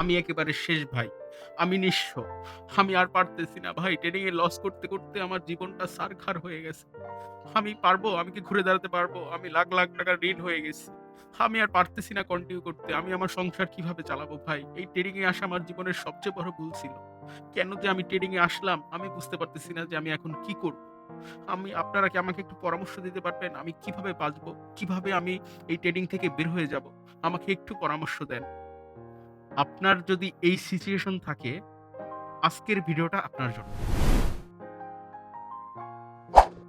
আমি একেবারে শেষ ভাই। আমি নিঃস্ব। আমি আর পারতেছি না ভাই। ট্রেডিং এ লস করতে, করতে আমার জীবনটা ছারখার হয়ে গেছে। আমি পারব? আমি কি ঘুরে দাঁড়াতে পারব? আমি লাখ, লাখ টাকার ঋণ হয়ে গেছি। আমি আর পারতেছি না কন্টিনিউ করতে। আমি আমার সংসার কীভাবে চালাবো ভাই? এই ট্রেডিং এ আসা আমার জীবনের সবচেয়ে বড় ভুল ছিল। কেন যে আমি ট্রেডিং এ আসলাম আমি বুঝতে পারতেছি না যে আমি এখন কি করব? আমি আপনারা কি আমাকে একটু পরামর্শ দিতে পারবেন? আমি কীভাবে বাঁচবো? কীভাবে আমি এই ট্রেডিং থেকে বের হয়ে যাব? আমাকে একটু পরামর্শ দেন। আপনার যদি এই সিচুয়েশন থাকে, আজকের ভিডিওটা আপনার জন্য।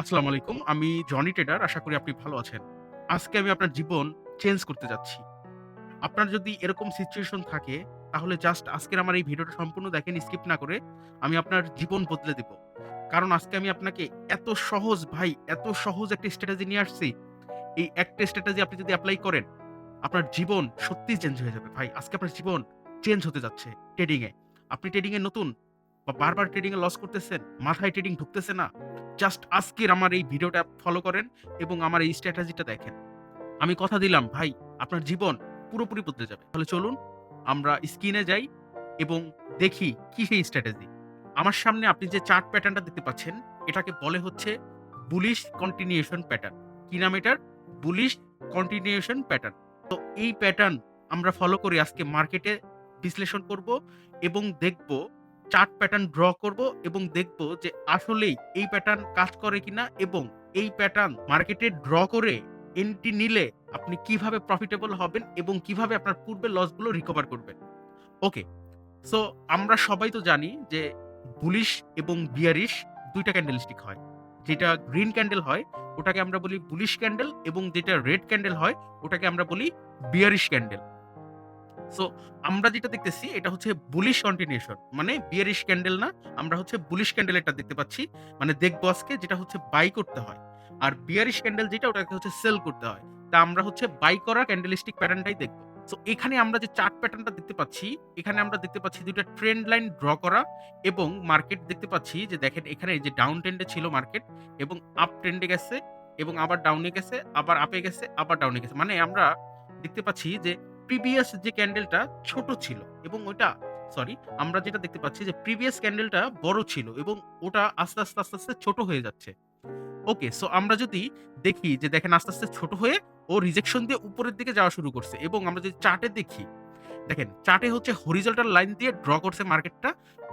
আসসালামু আলাইকুম। আমি জনি টেডার আশা করি আপনি ভালো আছেন। আজকে আমি আপনার জীবন চেঞ্জ করতে যাচ্ছি। আপনার যদি এরকম সিচুয়েশন থাকে, তাহলে জাস্ট আজকের আমার এই ভিডিওটা সম্পূর্ণ দেখেন স্কিপ না করে। আমি আপনার জীবন বদলে দিব। কারণ আজকে আমি আপনাকে এত সহজ ভাই, এত সহজ একটা স্ট্র্যাটেজি নিয়ে আসছি। এই একটা স্ট্র্যাটেজি আপনি যদি অ্যাপ্লাই করেন, আপনার জীবন সত্যিই চেঞ্জ হয়ে যাবে ভাই। আজকে আপনার জীবন চেঞ্জ হতে যাচ্ছে ট্রেডিং এ। আপনি ট্রেডিং এ নতুন বা বারবার ট্রেডিং এ লস করতেছেন, মাথায় ট্রেডিং ঢুকতেছে না। জাস্ট আজকের আমার এই ভিডিওটা ফলো করেন এবং আমার এই স্ট্র্যাটেজিটা দেখেন। আমি কথা দিলাম ভাই, আপনার জীবন পুরোপুরি বদলে যাবে। তাহলে চলুন আমরা স্ক্রিনে যাই এবং দেখি কি সেই স্ট্র্যাটেজি। আমার সামনে আপনি যে চার্ট প্যাটার্নটা দেখতে পাচ্ছেন, এটাকে বলে হচ্ছে বুলিশ কন্টিনিউশন প্যাটার্ন। কি নাম এটার? Bullish continuation pattern. তো এই প্যাটার্ন আমরা ফলো করে আজকে মার্কেটে বিশ্লেষণ করব এবং দেখব চার্ট প্যাটার্ন ড্র করব এবং দেখব যে আসলেই এই প্যাটার্ন কাজ করে কিনা এবং এই প্যাটার্ন মার্কেটে ড্র করে এন্ট্রি নিলে আপনি কীভাবে প্রফিটেবল হবেন এবং কীভাবে আপনার পূর্বের লসগুলো রিকভার করবেন। ওকে। সো আমরা সবাই তো জানি যে বুলিশ এবং বিয়ারিশ ২ টা ক্যান্ডেলস্টিক হয়। যেটা গ্রিন ক্যান্ডেল হয় ওটাকে আমরা বলি বুলিশ ক্যান্ডেল এবং যেটা রেড ক্যান্ডেল হয় ওটাকে আমরা বলি বিয়ারিশ ক্যান্ডেল। সো আমরা যেটা দেখতেছি এটা হচ্ছে বুলিশ কন্টিনিউশন মানে বিয়ারিশ ক্যান্ডেল না। আমরা হচ্ছে বুলিশ ক্যান্ডেল এটা দেখতে পাচ্ছি। মানে দেখব আজকে যেটা হচ্ছে বাই করতে হয়। আর বিয়ারিশ ক্যান্ডেল যেটা ওটাকে হচ্ছে সেল করতে হয়। তা আমরা হচ্ছে বাই করা ক্যান্ডেলস্টিক প্যাটার্নটাই দেখব। সো এখানে আমরা যে চার্ট প্যাটার্নটা দেখতে পাচ্ছি, এখানে আমরা দেখতে পাচ্ছি দুইটা ট্রেন্ড লাইন ড্র করা এবং মার্কেট দেখতে পাচ্ছি যে দেখেন এখানে যে ডাউন ট্রেন্ড ছিল মার্কেট এবং আপ ট্রেন্ডে গেছে এবং আবার ডাউনে গেছে, আবার আপে গেছে, আবার ডাউনে গেছে। মানে আমরা দেখতে পাচ্ছি যে প্রিভিয়াস যে ক্যান্ডেলটা ছোট ছিল এবং ওইটা সরি আমরা যেটা দেখতে পাচ্ছি যে প্রিভিয়াস ক্যান্ডেলটা বড় ছিল এবং ওটা আস্তে, আস্তে, আস্তে, আস্তে ছোট হয়ে যাচ্ছে। ওকে সো আমরা যদি দেখি যে দেখেন আস্তে, আস্তে ছোট হয়ে ও রিজেকশন দিয়ে উপরের দিকে যাওয়া শুরু করছে এবং আমরা যদি চার্টে দেখি, দেখেন চার্টে হচ্ছে হরিজন্টাল লাইন দিয়ে ড্র করছে মার্কেটটা।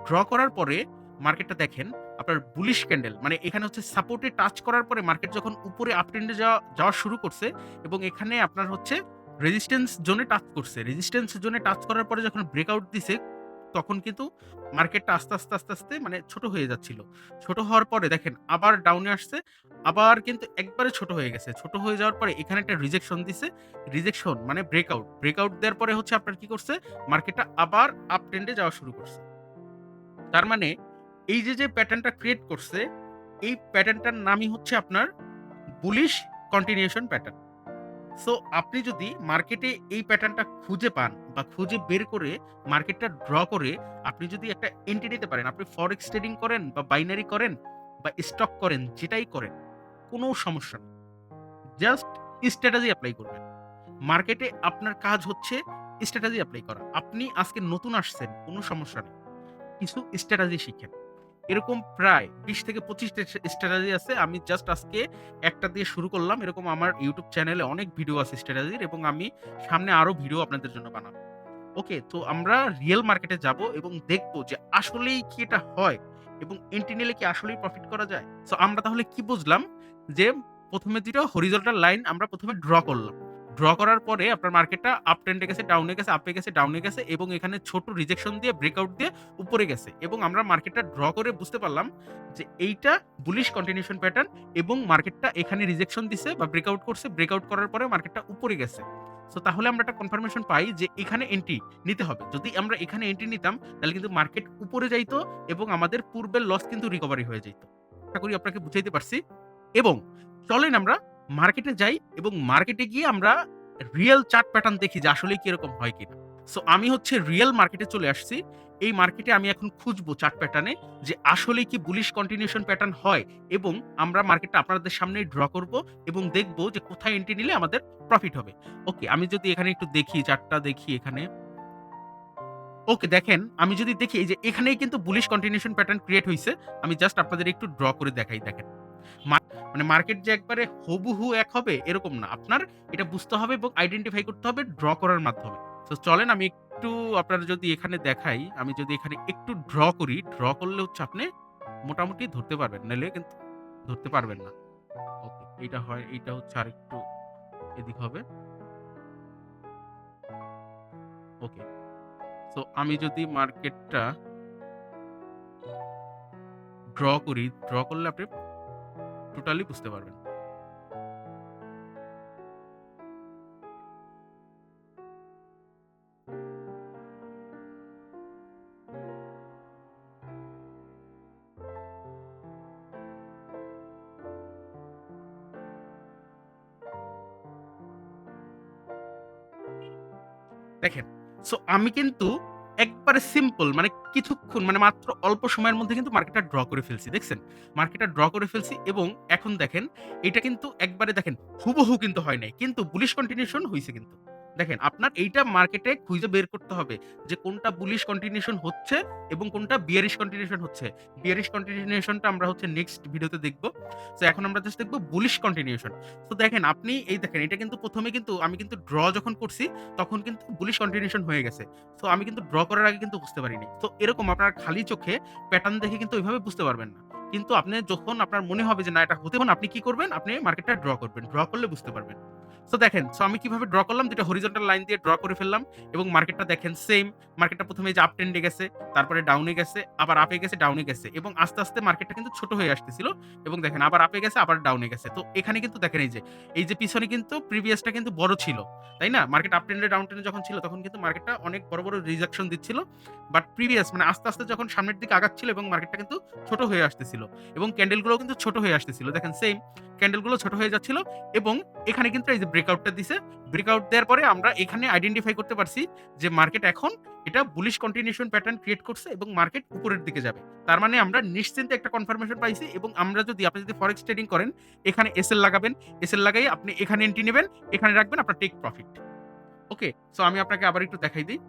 ড্র করার পরে মার্কেটটা দেখেন আপনার বুলিশ ক্যান্ডেল মানে এখানে হচ্ছে সাপোর্টে টাচ করার পরে মার্কেট যখন উপরে আপ ট্রেন্ড এ যাওয়া যাওয়া শুরু করছে এবং এখানে আপনার হচ্ছে রেজিস্ট্যান্স জোনে টাচ করছে। রেজিস্ট্যান্স জোনে টাচ করার পরে যখন ব্রেকআউট দিছে তখন কিন্তু মার্কেটটা আস্তে, আস্তে, আস্তে, আস্তে মানে ছোট হয়ে যাচ্ছিল। ছোট হওয়ার পরে দেখেন আবার ডাউনে আসছে। আবার কিন্তু একবারে ছোট হয়ে গেছে। ছোট হয়ে যাওয়ার পরে এখানে একটা রিজেকশন দিছে। রিজেকশন মানে ব্রেকআউট। ব্রেকআউট দেওয়ার পরে হচ্ছে আপনার কি করছে? মার্কেটটা আবার আপ ট্রেন্ডে যাওয়া শুরু করছে। তার মানে এই যে, যে প্যাটার্নটা ক্রিয়েট করছে, এই প্যাটার্নটার নামই হচ্ছে আপনার বুলিশ কন্টিনিউশন প্যাটার্ন। সো আপনি যদি মার্কেটে এই প্যাটার্নটা খুঁজে পান বা খুঁজে বের করে মার্কেটটা ড্র করে আপনি যদি একটা এন্ট্রি নিতে পারেন, আপনি ফরেক্স ট্রেডিং করেন বা বাইনারি করেন বা স্টক করেন, যেটাই করেন, কোনো সমস্যা নেই। জাস্ট স্ট্র্যাটেজি অ্যাপ্লাই করবেন। মার্কেটে আপনার কাজ হচ্ছে স্ট্র্যাটাজি অ্যাপ্লাই করা। আপনি আজকে নতুন আসছেন, কোনো সমস্যা নেই। কিছু স্ট্র্যাটাজি শিখেন। এরকম প্রায় ২০ থেকে ২৫ টা স্ট্র্যাটেজি আছে। আমি জাস্ট আজকে একটা দিয়ে শুরু করলাম। এরকম আমার ইউটিউব চ্যানেলে অনেক ভিডিও আছে স্ট্র্যাটেজির এবং আমি সামনে আরও ভিডিও আপনাদের জন্য বানাবো। ওকে তো আমরা রিয়েল মার্কেটে যাব এবং দেখব যে আসলেই কি এটা হয় এবং এন্ট্রি নিলে কি আসলেই প্রফিট করা যায়? সো আমরা তাহলে কি বুঝলাম যে ১ম এ ২ টা হরিজন্টাল লাইন আমরা প্রথমে ড্র করলাম। ড্র করার পরে আপনার মার্কেটটা আপ ট্রেন্ড গেছে, ডাউনে গেছে, আপে গেছে, ডাউনে গেছে এবং এখানে ছোট রিজেকশন দিয়ে ব্রেকআউট দিয়ে উপরে গেছে এবং আমরা মার্কেটটা ড্র করে বুঝতে পারলাম যে এইটা বুলিশ কন্টিনিউশন প্যাটার্ন এবং মার্কেটটা এখানে রিজেকশন দিছে বা ব্রেকআউট করছে। ব্রেকআউট করার পরে মার্কেটটা উপরে গেছে। সো তাহলে আমরা একটা কনফার্মেশন পাই যে এখানে এন্ট্রি নিতে হবে। যদি আমরা এখানে এন্ট্রি নিতাম তাহলে কিন্তু মার্কেট উপরে যাইতো এবং আমাদের পূর্বের লস কিন্তু রিকভারি হয়ে যাইত। আশা করি আপনাকে বুঝাইতে পারছি এবং চলেন আমরা মার্কেটে যাই এবং মার্কেটে গিয়ে আমরা রিয়েল চার্ট প্যাটার্ন দেখি যে আসলেই কি এরকম হয় কিনা। সো আমি হচ্ছে রিয়েল মার্কেটে চলে আসছি। এই মার্কেটে আমি এখন খুঁজবো চার্ট প্যাটার্নে যে আসলেই কি বুলিশ কন্টিনিউশন প্যাটার্ন হয় এবং আমরা মার্কেটটা আপনাদের সামনেই ড্র করব এবং দেখব যে কোথায় এন্ট্রি নিলে আমাদের প্রফিট হবে। ওকে আমি যদি এখানে একটু দেখি চার্টটা দেখি এখানে। ওকে দেখেন, আমি যদি দেখি যে এখানেই কিন্তু বুলিশ কন্টিনিউশন প্যাটার্ন ক্রিয়েট হয়েছে আমি জাস্ট আপনাদের একটু ড্র করে দেখাই, দেখেন। মানে মার্কেট যে একবারে হুবহু এক হবে এরকম না। আপনার এটা বুঝতে হবে এবং আইডেন্টিফাই করতে হবে ড্র করার মাধ্যমে। সো চলেন আমি একটু আপনার যদি এখানে দেখাই, আমি যদি এখানে একটু ড্র করি, ড্র করলে হচ্ছে আপনি মোটামুটি ধরতে পারবেন। নাহলে কিন্তু ধরতে পারবেন না। ওকে এইটা হয়, এইটা হচ্ছে আর একটু এদিক হবে। ওকে। সো আমি যদি মার্কেটটা ড্র করি, ড্র করলে আপনি টোটালি বুঝতে পারবেন। দেখেন, সো আমি কিন্তু একবারে সিম্পল মানে কিছুক্ষণ মানে মাত্র অল্প সময়ের মধ্যে কিন্তু মার্কেটটা ড্র করে ফেলছি। দেখছেন? মার্কেটটা ড্র করে ফেলছি এবং এখন দেখেন, এটা কিন্তু একবারে দেখেন, হুবহু কিন্তু হয় নাই। কিন্তু বুলিশ কন্টিনিউশন হয়েছে কিন্তু। দেখেন, আপনার এইটা মার্কেটে খুঁজে বের করতে হবে যে কোনটা বুলিশ কন্টিনিউশন হচ্ছে এবং কোনটা বিয়ারিশ কন্টিনিউশন হচ্ছে। বিয়ারিশ কন্টিনিউশনটা আমরা হচ্ছে নেক্সট ভিডিওতে দেখব। সো এখন আমরা জাস্ট দেখব বুলিশ কন্টিনিউশন। সো দেখেন, আপনি এই দেখেন, এটা কিন্তু ১ম এ কিন্তু আমি কিন্তু ড্র যখন করছি, তখন কিন্তু বুলিশ কন্টিনিউশন হয়ে গেছে। সো আমি কিন্তু ড্র করার আগে কিন্তু বুঝতে পারিনি। তো এরকম আপনার খালি চোখে প্যাটার্ন দেখে কিন্তু ওইভাবে বুঝতে পারবেন না। কিন্তু আপনি যখন আপনার মনে হবে যে না, এটা হতে আপনি কি করবেন? আপনি মার্কেটটা ড্র করবেন। ড্র করলে বুঝতে পারবেন। সো দেখেন, সো আমি কীভাবে ড্র করলাম ২ টা হরিজন্টাল লাইন দিয়ে ড্র করে ফেললাম এবং মার্কেটটা দেখেন সেম মার্কেটটা ১ম এ যে আপ ট্রেন্ড গেছে, তারপরে ডাউনে গেছে, আবার আপে গেছে, ডাউনে গেছে এবং আস্তে, আস্তে মার্কেটটা কিন্তু ছোট হয়ে আসতেছিল এবং দেখেন আবার আপে গেছে, আবার ডাউনে গেছে। তো এখানে কিন্তু দেখেন এই যে, এই যে পিছনে কিন্তু প্রিভিয়াসটা কিন্তু বড় ছিল। তাই না? Market up trend down trend যখন ছিল তখন কিন্তু মার্কেটটা অনেক বড়, বড় রিজেকশন দিচ্ছিল। বাট প্রিভিয়াস মানে আস্তে, আস্তে যখন সামনের দিকে আগাচ্ছিল এবং মার্কেটটা কিন্তু ছোট হয়ে আসতেছিল এবং ক্যান্ডেল গুলোও কিন্তু ছোট হয়ে আসতেছিল। দেখেন সেম ক্যান্ডেলগুলো ছোট হয়ে যাচ্ছিল এবং এখানে কিন্তু এই যে ব্রেকআউটটা দিছে। ব্রেকআউট দেওয়ার পরে আমরা এখানে আইডেন্টিফাই করতে পারছি যে মার্কেট এখন এটা বুলিশ কন্টিনিউশন প্যাটার্ন ক্রিয়েট করছে এবং মার্কেট উপরের দিকে যাবে। তার মানে আমরা নিশ্চিন্তে একটা কনফার্মেশন পাইছি এবং আমরা যদি আপনি যদি ফরেক্স ট্রেডিং করেন, এখানে এসএল লাগাবেন। এসএল লাগাই আপনি এখানে এন্ট্রি নেবেন, এখানে রাখবেন আপনার টেক প্রফিট। ওকে? সো আমি আপনাকে আবার একটু দেখাই দেই।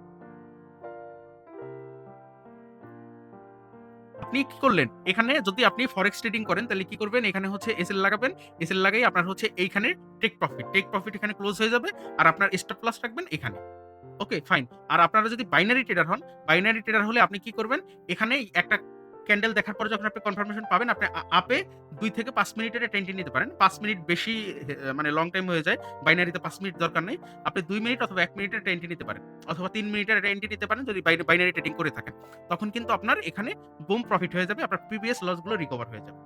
আপনি কি করলেন? এখানে যদি আপনি ফরেক্স ট্রেডিং করেন তাহলে কি করবেন? এখানে হচ্ছে এসএল লাগাবেন। এসএল লাগাই আপনার হচ্ছে এইখানে টেক প্রফিট। টেক প্রফিট এখানে ক্লোজ হয়ে যাবে। আর আপনার স্টপ লস রাখবেন এখানে। Okay fine. আর আপনারা যদি বাইনারি ট্রেডার হন, বাইনারি ট্রেডার হলে আপনি কি করবেন? এখানে একটা ক্যান্ডেল দেখার পরে যখন আপনি কনফার্মেশন পাবেন আপনি আপে দুই থেকে পাঁচ মিনিটের এন্ট্রি নিতে পারেন। পাঁচ মিনিট বেশি মানে লং টাইম হয়ে যায়। বাইনারিতে পাঁচ মিনিট দরকার নেই। আপনি দুই মিনিট অথবা এক মিনিটের এন্ট্রি নিতে পারেন। অথবা তিন মিনিটের এন্ট্রি নিতে পারেন যদি বাইনারি ট্রেডিং করে থাকেন। তখন কিন্তু আপনার এখানে বুম প্রফিট হয়ে যাবে। আপনার প্রিভিয়াস লসগুলো রিকভার হয়ে যাবে।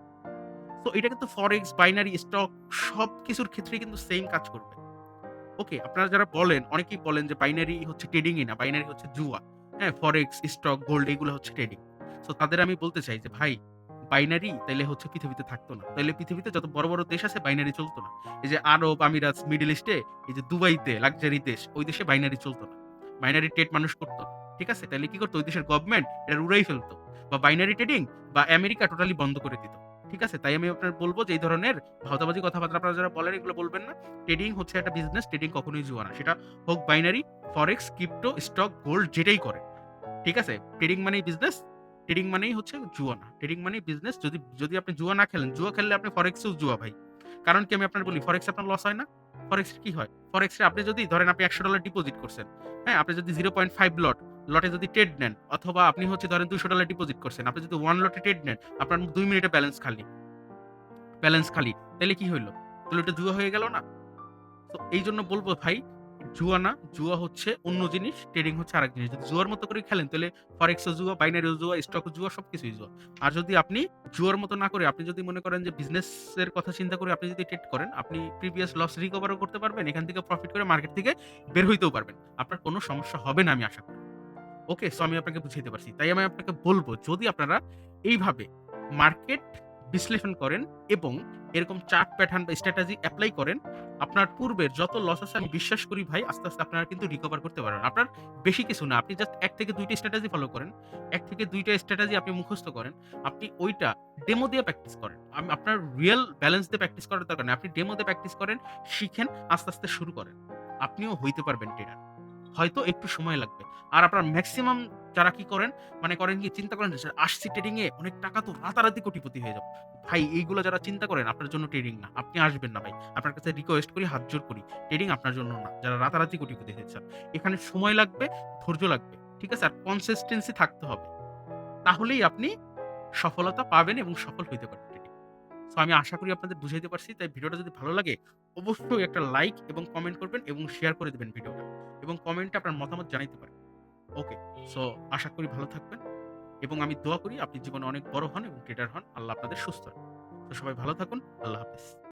তো এটা কিন্তু ফরেক্স, বাইনারি, স্টক সব কিছুর ক্ষেত্রেই কিন্তু সেম কাজ করবে। ওকে, আপনারা যারা বলেন, অনেকেই বলেন যে বাইনারি হচ্ছে ট্রেডিংই না, বাইনারি হচ্ছে জুয়া। হ্যাঁ? ফরেক্স, স্টক, গোল্ড এগুলো হচ্ছে ট্রেডিং। সো তাদের আমি বলতে চাই যে ভাই বাইনারি তাইলে হচ্ছে পৃথিবীতে থাকতো না। তাইলে পৃথিবীতে যত বড়, বড় দেশ আছে বাইনারি চলতো না। এই যে আরব, আমিরাত, মিডল ইস্টে এই যে দুবাইতে লাক্সারি দেশ, ওই দেশে বাইনারি চলতো না। বাইনারি ট্রেড মানুষ করতো ঠিক আছে? তাইলে কি করতো? ওই দেশের গভর্নমেন্ট এটা উড়াই ফেলতো। বা বাইনারি ট্রেডিং বা আমেরিকা টোটালি বন্ধ করে দিত। ঠিক আছে? তাই আমি আপনার বলব যে এই ধরনের ভাওতাবাজি কথাবার্তা আপনারা যারা বলেন এগুলো বলবেন না। ট্রেডিং হচ্ছে একটা বিজনেস, ট্রেডিং কখনোই জুয়া না। সেটা হোক binary, forex, crypto, stock, gold যেটাই করে ঠিক আছে? ট্রেডিং মানে বিজনেস, ট্রেডিং মানেই হচ্ছে জুয়া না। ট্রেডিং মানেই বিজনেস। যদি যদি আপনি জুয়া না খেলেন, জুয়া খেললে আপনি ফরেক্সেও জুয়া ভাই। কারণ কি আমি আপনার বলি ফরেক্স আপনার লস হয় না? ফরেক্সে কি হয়? ফরেক্সে আপনি যদি ধরেন আপনি $১০০ ডিপোজিট করছেন। হ্যাঁ? আপনি যদি 0.5 লট, লটে যদি ট্রেড নেন অথবা আপনি হচ্ছে ধরেন $২০০ ডিপোজিট করছেন। আপনি যদি 1 লটে ট্রেড নেন, আপনার ২ মিনিটে ব্যালেন্স খালি। ব্যালেন্স খালি। তাহলে কি হইল? তাহলে ওটা জুয়া হয়ে গেল না? তো এইজন্য বলব ভাই জুয়া না, জুয়া হচ্ছে অন্য জিনিস, ট্রেডিং হচ্ছে আরেক জিনিস। যদি জুয়ার মতো করে খেলেন তাহলে ফরেক্সও জুয়া, বাইনারিও জুয়া, স্টকও জুয়া, সবকিছুই জুয়া। আর যদি আপনি জুয়ার মতো না করে আপনি যদি মনে করেন যে বিজনেসের কথা চিন্তা করে আপনি যদি ট্রেড করেন, আপনি প্রিভিয়াস লস রিকভারও করতে পারবেন। এখান থেকে প্রফিট করে মার্কেট থেকে বের হইতেও পারবেন। আপনার কোনো সমস্যা হবে না আমি আশা করি। ওকে? সো আমি আপনাকে বুঝাইতে পারছি। তাই আমি আপনাকে বলব যদি আপনারা এইভাবে মার্কেট বিশ্লেষণ করেন এবং এরকম চার্ট প্যাটার্ন বা স্ট্র্যাটেজি এপ্লাই করেন, আপনার পূর্বের যত লস আছে আমি বিশ্বাস করি ভাই আস্তে, আস্তে আপনারা কিন্তু রিকভার করতে পারেন আপনার বেশি কিছু না। আপনি জাস্ট ১ থেকে ২ টা স্ট্র্যাটেজি ফলো করেন। এক থেকে ২ টা স্ট্র্যাটেজি আপনি মুখস্থ করেন। আপনি ওইটা ডেমো দিয়ে প্র্যাকটিস করেন। আম আপনার রিয়েল ব্যালেন্স দিয়ে প্র্যাকটিস করার দরকার নেই। আপনি ডেমো দিয়ে প্র্যাকটিস করেন, শিখেন, আস্তে, আস্তে শুরু করেন। আপনিও হইতে পারবেন ট্রেডার। হয়তো একটু সময় লাগবে। আর আপনার মেক্সিমাম যারা কি করেন, মানে করেন কি চিন্তা করেন আসছি ট্রেডিং এ অনেক টাকা তো রাতারাতি কোটিপতি হয়ে যাব। ভাই এইগুলা যারা চিন্তা করেন আপনার জন্য ট্রেডিং না। আপনি আসবেন না ভাই। আপনার কাছে রিকোয়েস্ট করি, হাত জোর করি। ট্রেডিং আপনার জন্য না। যারা রাতারাতি কোটিপতি হতে চান। এখানে সময় লাগবে, ধৈর্য লাগবে। ঠিক আছে? আর কনসিস্টেন্সি থাকতে হবে। তাহলেই আপনি সফলতা পাবেন এবং সফল হইতে পারবেন। সো আমি আশা করি আপনাদের বুঝাইতে পারছি। তাই ভিডিওটা যদি ভালো লাগে অবশ্যই একটা লাইক এবং কমেন্ট করবেন এবং শেয়ার করে দিবেন ভিডিওটা। এবং কমেন্টে আপনার মতামত জানাইতে পারেন। ওকে। সো আশা করি ভালো থাকবেন। এবং আমি দোয়া করি আপনি জীবনে অনেক বড় হন এবং ট্রেডার হন। আল্লাহ আপনাদের সুস্থ। তো সবাই ভালো থাকুন। আল্লাহ হাফেজ।